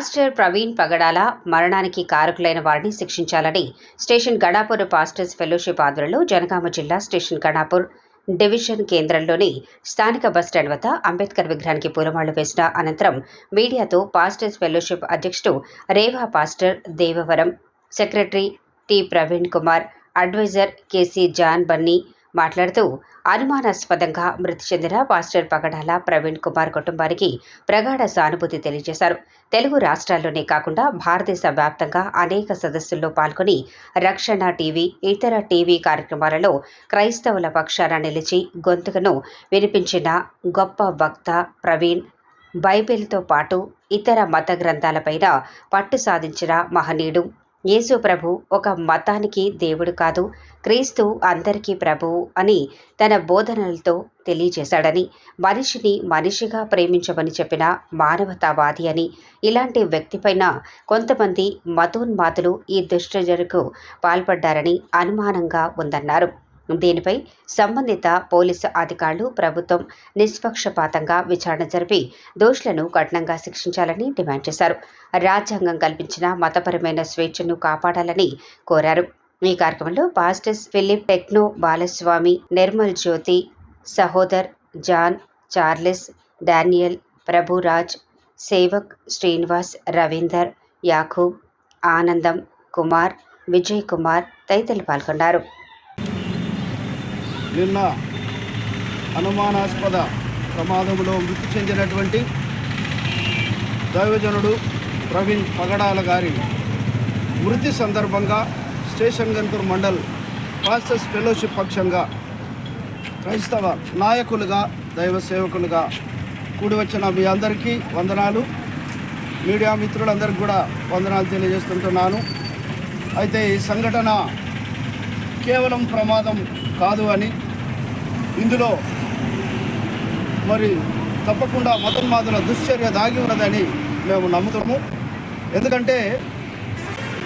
Pastor Praveen పగడాల మరణానికి కారకులైన వారిని శిక్షించాలని స్టేషన్ గణాపూర్ పాస్టర్స్ ఫెలోషిప్ ఆధ్వర్యంలో జనగామ జిల్లా స్టేషన్ గణాపూర్ డివిజన్ కేంద్రంలోని స్థానిక బస్టాండ్ వద్ద అంబేద్కర్ విగ్రహానికి పూలమాళ్ళు వేసిన అనంతరం మీడియాతో పాస్టర్స్ ఫెలోషిప్ అధ్యక్షుడు Reva pastor Devavaram secretary T Praveen Kumar adviser KC John Bunny మాట్లాడుతూ అనుమానాస్పదంగా మృతి చెందిన పాస్టర్ పగడాల ప్రవీణ్ కుమార్ కుటుంబానికి ప్రగాఢ సానుభూతి తెలియజేశారు. తెలుగు రాష్ట్రాల్లోనే కాకుండా భారతదేశ వ్యాప్తంగా అనేక సదస్సుల్లో పాల్గొని రక్షణ టీవీ ఇతర టీవీ కార్యక్రమాలలో క్రైస్తవుల పక్షాన నిలిచి గొంతుకను వినిపించిన గొప్ప వక్త ప్రవీణ్ బైబిల్తో పాటు ఇతర మత గ్రంథాలపైన పట్టు సాధించిన మహనీయుడు యేసు ప్రభు ఒక మతానికి దేవుడు కాదు క్రీస్తు అందరికీ ప్రభువు అని తన బోధనలతో తెలియజేశాడని మనిషిని మనిషిగా ప్రేమించమని చెప్పిన మానవతావాది అని. ఇలాంటి వ్యక్తిపైన కొంతమంది మతోన్మాతులు ఈ దుష్టజరకు పాల్పడ్డారని అనుమానంగా ఉందన్నారు. దీనిపై సంబంధిత పోలీసు అధికారులు ప్రభుత్వం నిష్పక్షపాతంగా విచారణ జరిపి దోషులను కఠినంగా శిక్షించాలని డిమాండ్ చేశారు. రాజ్యాంగం కల్పించిన మతపరమైన స్వేచ్ఛను కాపాడాలని కోరారు. ఈ కార్యక్రమంలో pastors Philip techno Balaswamy Nirmal Jyothi Sahodar John Charles Daniel Prabhuraj Sevak Srinivas Ravinder Yakub Anandam Kumar Vijay Kumar తదితరులు పాల్గొన్నారు. నిన్న అనుమానాస్పద ప్రమాదంలో మృతి చెందినటువంటి దైవజనుడు ప్రవీణ్ పగడాల గారి మృతి సందర్భంగా station Ghanpur mandal pastors fellowship పక్షంగా క్రైస్తవ నాయకులుగా దైవ సేవకులుగా కూడి వచ్చిన మీ అందరికీ వందనాలు. మీడియా మిత్రులందరికీ కూడా వందనాలు తెలియజేస్తుంటున్నాను. అయితే ఈ సంఘటన కేవలం ప్రమాదం కాదు అని ఇందులో మరి తప్పకుండా మతోన్మాదుల దుశ్చర్య దాగి ఉన్నదని మేము నమ్ముతాము ఎందుకంటే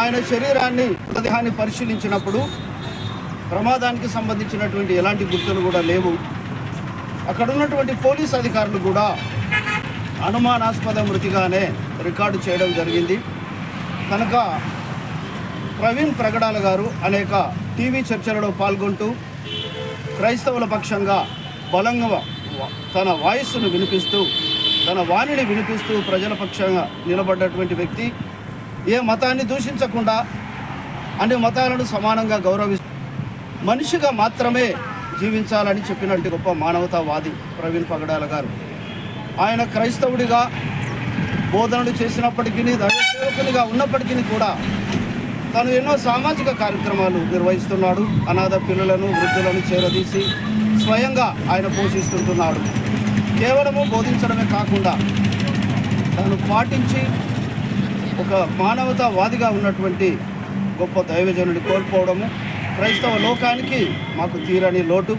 ఆయన శరీరాన్ని మృతదేహాన్ని పరిశీలించినప్పుడు ప్రమాదానికి సంబంధించినటువంటి ఎలాంటి గుర్తులు కూడా లేవు. అక్కడ ఉన్నటువంటి పోలీస్ అధికారులు కూడా అనుమానాస్పద మృతిగానే రికార్డు చేయడం జరిగింది. కనుక ప్రవీణ్ ప్రగడాల గారు అనేక టీవీ చర్చలలో పాల్గొంటూ క్రైస్తవుల పక్షంగా బలంగా తన వాయిస్సును వినిపిస్తూ తన వాణిని వినిపిస్తూ ప్రజల పక్షంగా నిలబడ్డటువంటి వ్యక్తి ఏ మతాన్ని దూషించకుండా అన్ని మతాలను సమానంగా గౌరవిస్తూ మనిషిగా మాత్రమే జీవించాలని చెప్పినట్టు గొప్ప మానవతావాది ప్రవీణ్ పగడాల గారు. ఆయన క్రైస్తవుడిగా బోధనలు చేసినప్పటికీ దైవసేవకునిగా ఉన్నప్పటికీ కూడా తను ఎన్నో సామాజిక కార్యక్రమాలు నిర్వహిస్తున్నాడు. అనాథ పిల్లలను వృద్ధులను చేరదీసి స్వయంగా ఆయన పోషిస్తుంటున్నాడు. కేవలము బోధించడమే కాకుండా తను పాటించి ఒక మానవతావాదిగా ఉన్నటువంటి గొప్ప దైవజనుడి కోల్పోవడము క్రైస్తవ లోకానికి మాకు తీరని లోటు.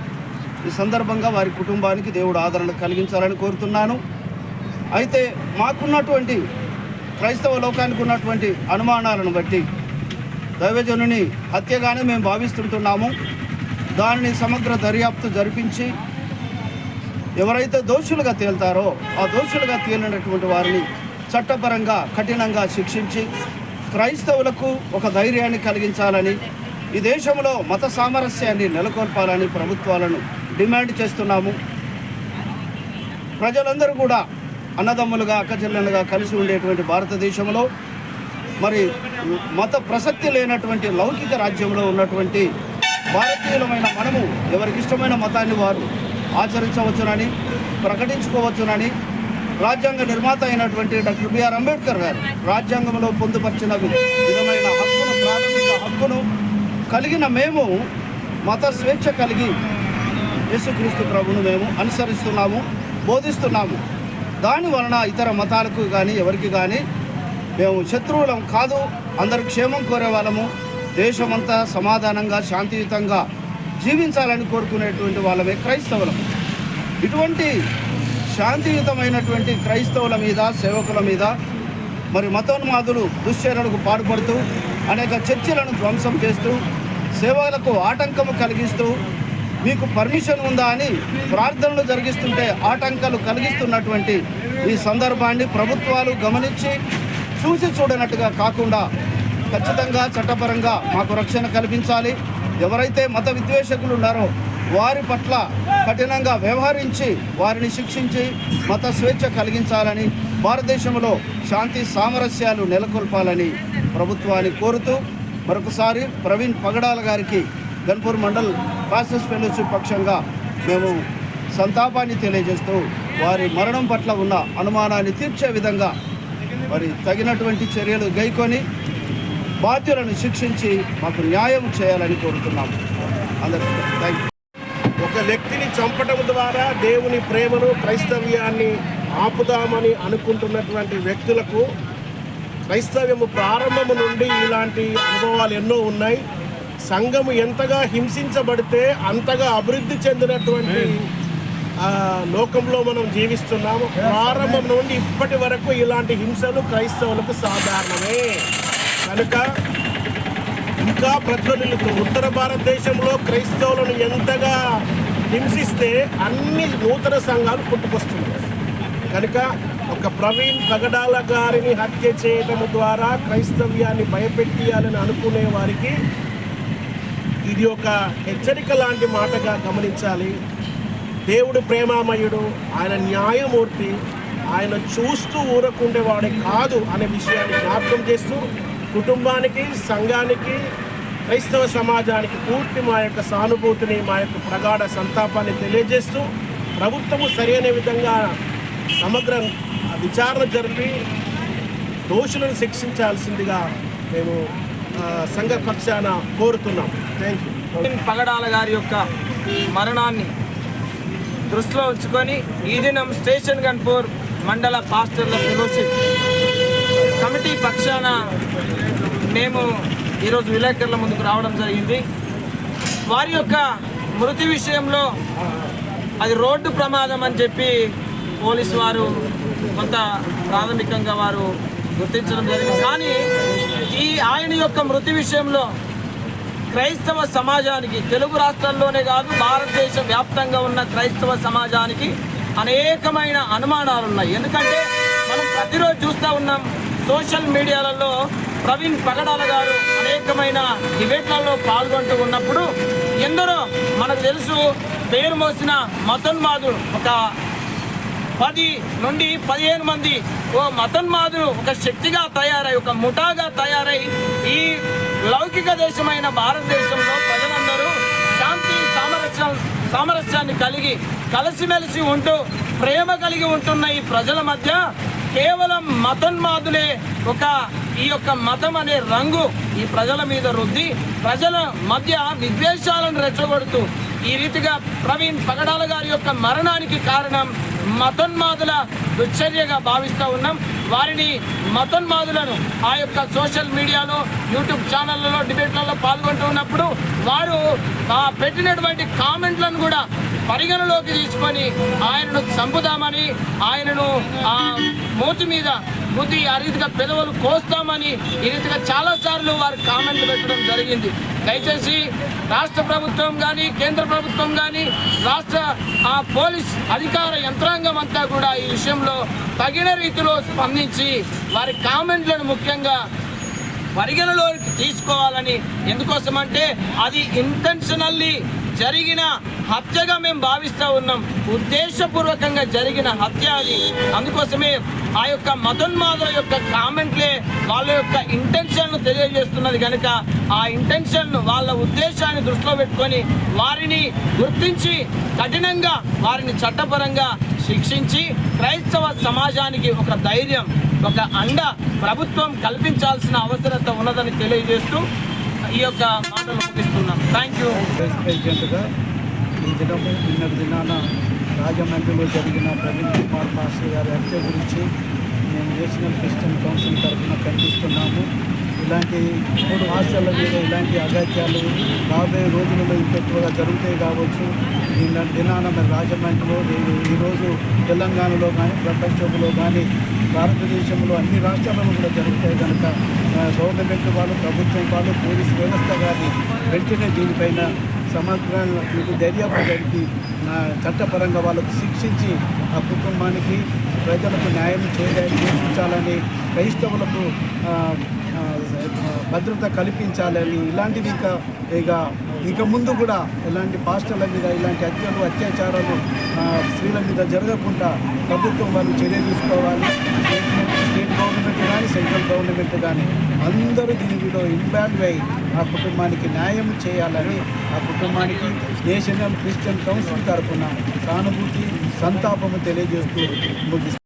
ఈ సందర్భంగా వారి కుటుంబానికి దేవుడు ఆదరణ కలిగించాలని కోరుతున్నాను. అయితే మాకున్నటువంటి క్రైస్తవ లోకానికి ఉన్నటువంటి అనుమానాలను బట్టి దైవజనుని హత్యగానే మేము భావిస్తుంటున్నాము. దానిని సమగ్ర దర్యాప్తు జరిపించి ఎవరైతే దోషులుగా తేల్తారో ఆ దోషులుగా తేలినటువంటి వారిని చట్టపరంగా కఠినంగా శిక్షించి క్రైస్తవులకు ఒక ధైర్యాన్ని కలిగించాలని ఈ దేశంలో మత సామరస్యాన్ని నెలకొల్పాలని ప్రభుత్వాలను డిమాండ్ చేస్తున్నాము. ప్రజలందరూ కూడా అన్నదమ్ములుగా అక్కచెల్లెలుగా కలిసి ఉండేటువంటి భారతదేశంలో మరి మత ప్రసక్తి లేనటువంటి లౌకిక రాజ్యంలో ఉన్నటువంటి భారతీయులమైన మనము ఎవరికి ఇష్టమైన మతాన్ని వారు ఆచరించవచ్చునని ప్రకటించుకోవచ్చునని రాజ్యాంగ నిర్మాత అయినటువంటి డాక్టర్ బిఆర్ అంబేద్కర్ గారు రాజ్యాంగంలో పొందుపరిచిన విధమైన హక్కును ప్రాథమిక హక్కును కలిగిన మేము మత స్వేచ్ఛ కలిగి యేసుక్రీస్తు ప్రభును మేము అనుసరిస్తున్నాము బోధిస్తున్నాము. దాని వలన ఇతర మతాలకు కానీ ఎవరికి కానీ మేము శత్రువులం కాదు అందరు క్షేమం కోరే వాళ్ళము దేశమంతా సమాధానంగా శాంతియుతంగా జీవించాలని కోరుకునేటువంటి వాళ్ళమే క్రైస్తవులం. ఇటువంటి శాంతియుతమైనటువంటి క్రైస్తవుల మీద సేవకుల మీద మరి మతోన్మాదులు దుశ్చర్యలకు పాల్పడుతూ అనేక చర్చలను ధ్వంసం చేస్తూ సేవలకు ఆటంకము కలిగిస్తూ మీకు పర్మిషన్ ఉందా అని ప్రార్థనలు జరిగిస్తుంటే ఆటంకాలు కలిగిస్తున్నటువంటి ఈ సందర్భాన్ని ప్రభుత్వాలు గమనించి చూసి చూడనట్టుగా కాకుండా ఖచ్చితంగా చట్టపరంగా మాకు రక్షణ కల్పించాలి. ఎవరైతే మత విద్వేషకులు ఉన్నారో వారి పట్ల కఠినంగా వ్యవహరించి వారిని శిక్షించి మత స్వేచ్ఛ కలిగించాలని భారతదేశంలో శాంతి సామరస్యాలు నెలకొల్పాలని ప్రభుత్వాన్ని కోరుతూ మరొకసారి ప్రవీణ్ పగడాల గారికి గన్పూర్ మండల్ కాసెస్ ఫెలోషిప్ పక్షంగా మేము సంతాపాన్ని తెలియజేస్తూ వారి మరణం పట్ల ఉన్న అనుమానాన్ని తీర్చే విధంగా మరి తగినటువంటి చర్యలు గైకొని బాధ్యులను శిక్షించి మాకు న్యాయం చేయాలని కోరుతున్నాము అందరికీ థ్యాంక్ యూ ఒక వ్యక్తిని చంపడం ద్వారా దేవుని ప్రేమను క్రైస్తవ్యాన్ని ఆపుదామని అనుకుంటున్నటువంటి వ్యక్తులకు క్రైస్తవ్యము ప్రారంభము నుండి ఇలాంటి అనుభవాలు ఎన్నో ఉన్నాయి. సంఘము ఎంతగా హింసించబడితే అంతగా అభివృద్ధి చెందినటువంటి లోకంలో మనం జీవిస్తున్నాము. ప్రారంభం నుండి ఇప్పటి వరకు ఇలాంటి హింసలు క్రైస్తవులకు సాధారణమే. కనుక ఇంకా ప్రజ్వలిల్లుతూ ఉత్తర భారతదేశంలో క్రైస్తవులను ఎంతగా హింసిస్తే అన్ని నూతన సంఘాలు పుట్టుకొస్తున్నాయి. కనుక ఒక ప్రవీణ్ పగడాల గారిని హత్య చేయడం ద్వారా క్రైస్తవ్యాన్ని భయపెట్టియాలని అనుకునే వారికి ఇది ఒక హెచ్చరిక లాంటి మాటగా గమనించాలి. దేవుడు ప్రేమామయుడు ఆయన న్యాయమూర్తి ఆయన చూస్తూ ఊరకుండేవాడే కాదు అనే విషయాన్ని జ్ఞాపకం చేస్తూ కుటుంబానికి సంఘానికి క్రైస్తవ సమాజానికి పూర్తి మా యొక్క సానుభూతిని మా యొక్క ప్రగాఢ సంతాపాన్ని తెలియజేస్తూ ప్రభుత్వము సరైన విధంగా సమగ్ర విచారణ జరిపి దోషులను శిక్షించాల్సిందిగా మేము సంఘ పక్షాన కోరుతున్నాం. థ్యాంక్ యూ పగడాల గారి యొక్క మరణాన్ని దృష్టిలో ఉంచుకొని ఈ దినం స్టేషన్ గన్పూర్ మండల పాస్టర్ల ఫెలోషిప్ కమిటీ పక్షాన మేము ఈరోజు విలేకరుల ముందుకు రావడం జరిగింది. వారి యొక్క మృతి విషయంలో అది రోడ్డు ప్రమాదం అని చెప్పి పోలీసు వారు కొంత ప్రాథమికంగా వారు గుర్తించడం జరిగింది. కానీ ఈ ఆయన యొక్క మృతి విషయంలో క్రైస్తవ సమాజానికి తెలుగు రాష్ట్రాల్లోనే కాదు భారతదేశ వ్యాప్తంగా ఉన్న క్రైస్తవ సమాజానికి అనేకమైన అనుమానాలు ఉన్నాయి ఎందుకంటే మనం ప్రతిరోజు చూస్తూ ఉన్నాం సోషల్ మీడియాలలో ప్రవీణ్ పగడాల గారు అనేకమైన డిబేట్లలో పాల్గొంటూ ఉన్నప్పుడు ఎందరో మనకు తెలుసు పేరు మోసిన మతోన్మాదుడు ఒక పది నుండి పదిహేను మంది ఓ మతన్మాదులు ఒక శక్తిగా తయారై ఒక ముఠాగా తయారై ఈ లౌకిక దేశమైన భారతదేశంలో ప్రజలందరూ శాంతి సామరస్యం సామరస్యాన్ని కలిగి కలిసిమెలిసి ఉంటూ ప్రేమ కలిగి ఉంటున్న ఈ ప్రజల మధ్య కేవలం మతన్మాదులే ఒక ఈ యొక్క మతం అనే రంగు ఈ ప్రజల మీద రుద్ది ప్రజల మధ్య విద్వేషాలను రెచ్చగొడుతూ ఈ రీతిగా ప్రవీణ్ పగడాల గారి యొక్క మరణానికి కారణం మతోన్మాదుల దుశ్చర్యగా భావిస్తూ ఉన్నాం. వారిని మతోన్మాదులను ఆ యొక్క సోషల్ మీడియాలో యూట్యూబ్ ఛానళ్ళలో డిబేట్లలో పాల్గొంటూ ఉన్నప్పుడు వారు ఆ పెట్టినటువంటి కామెంట్లను కూడా పరిగణలోకి తీసుకొని ఆయనను చంపుదామని ఆయనను మూతి మీద బుద్ధి ఆ రీతిగా పెదవులు కోస్తామని ఈ రీతిగా చాలాసార్లు వారు కామెంట్లు పెట్టడం జరిగింది. దయచేసి రాష్ట్ర ప్రభుత్వం కానీ కేంద్ర ప్రభుత్వం కానీ రాష్ట్ర ఆ పోలీస్ అధికార యంత్రాంగం అంతా కూడా ఈ విషయంలో తగిన రీతిలో స్పందించి వారి కామెంట్లను ముఖ్యంగా పరిగణలోకి తీసుకోవాలని ఎందుకోసమంటే అది ఇంటెన్షనల్లీ జరిగిన హత్యగా మేము భావిస్తూ ఉన్నాం. ఉద్దేశపూర్వకంగా జరిగిన హత్య అది. అందుకోసమే ఆ యొక్క మతోన్మాదుల యొక్క కామెంట్లే వాళ్ళ యొక్క ఇంటెన్షన్ను తెలియజేస్తున్నది కనుక ఆ ఇంటెన్షన్ను వాళ్ళ ఉద్దేశాన్ని దృష్టిలో పెట్టుకొని వారిని గుర్తించి కఠినంగా వారిని చట్టపరంగా శిక్షించి క్రైస్తవ సమాజానికి ఒక ధైర్యం ఒక అండ ప్రభుత్వం కల్పించాల్సిన అవసరత ఉన్నదని తెలియజేస్తూ ఈ యొక్క మాటలు ముగిస్తున్నాం థ్యాంక్ యూ ప్రెసిడెంట్గా ఈ దినం నిన్నటి దినాన రాజమండ్రిలో జరిగిన ప్రవీణ్ కుమార్ మాస్టర్ గారి హత్య గురించి మేము నేషనల్ క్రిస్టియన్ కౌన్సిల్ తరఫున ఖండిస్తున్నాము. ఇలాంటి మూడు హాస్టళ్ళ మీద ఇలాంటి అగాత్యాలు రాబోయే రోజులలో ఇంకెక్కువగా జరుగుతాయి కావచ్చు. నిన్నటి దినాన మరి రాజమండ్రిలో నేను ఈరోజు తెలంగాణలో కానీ ప్రపంచంలో కానీ భారతదేశంలో అన్ని రాష్ట్రాలలో కూడా జరుగుతాయి కనుక గవర్నమెంట్ వాళ్ళు ప్రభుత్వం వాళ్ళు పోలీస్ వ్యవస్థ కానీ వెంటనే దీనిపైన సమగ్ర దర్యాప్తు జరిపి చట్టపరంగా వాళ్ళకు శిక్షించి ఆ కుటుంబానికి ప్రజలకు న్యాయం చేయాలని చేయించాలని క్రైస్తవులకు భద్రత కల్పించాలని ఇలాంటివి ఇక ఇక ఇక ముందు కూడా ఇలాంటి పాస్టర్ల మీద ఇలాంటి హత్యలు అత్యాచారాలు స్త్రీల మీద జరగకుండా ప్రభుత్వం వాళ్ళు చర్య తీసుకోవాలి. స్టేట్ స్టేట్ గవర్నమెంట్ కానీ సెంట్రల్ గవర్నమెంట్ కానీ అందరూ దీనిలో ఇన్వాల్వ్ అయ్యి ఆ కుటుంబానికి న్యాయం చేయాలని ఆ కుటుంబానికి నేషనల్ క్రిస్టియన్ కౌన్సిల్ తరఫున సానుభూతి సంతాపము తెలియజేస్తూ ముగిస్తారు